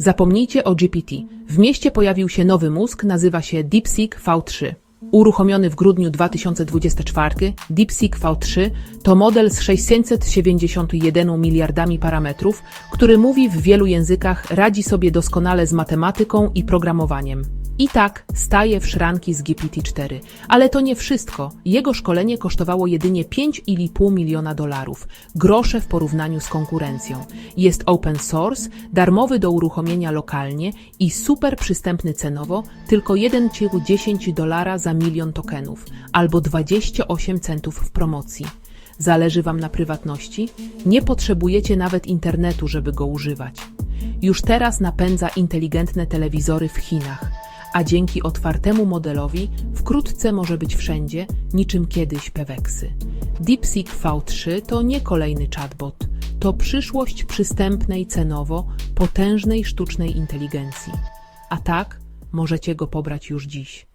Zapomnijcie o GPT. W mieście pojawił się nowy mózg, nazywa się DeepSeek V3. Uruchomiony w grudniu 2024, DeepSeek V3 to model z 671 miliardami parametrów, który mówi w wielu językach, radzi sobie doskonale z matematyką i programowaniem. I tak staje w szranki z GPT-4. Ale to nie wszystko. Jego szkolenie kosztowało jedynie 5,5 miliona dolarów. Grosze w porównaniu z konkurencją. Jest open source, darmowy do uruchomienia lokalnie i super przystępny cenowo, tylko 1,10 dolara za milion tokenów, albo 28 centów w promocji. Zależy Wam na prywatności? Nie potrzebujecie nawet internetu, żeby go używać. Już teraz napędza inteligentne telewizory w Chinach, a dzięki otwartemu modelowi wkrótce może być wszędzie, niczym kiedyś Peweksy. DeepSeek V3 to nie kolejny chatbot, to przyszłość przystępnej cenowo, potężnej sztucznej inteligencji. A tak, możecie go pobrać już dziś.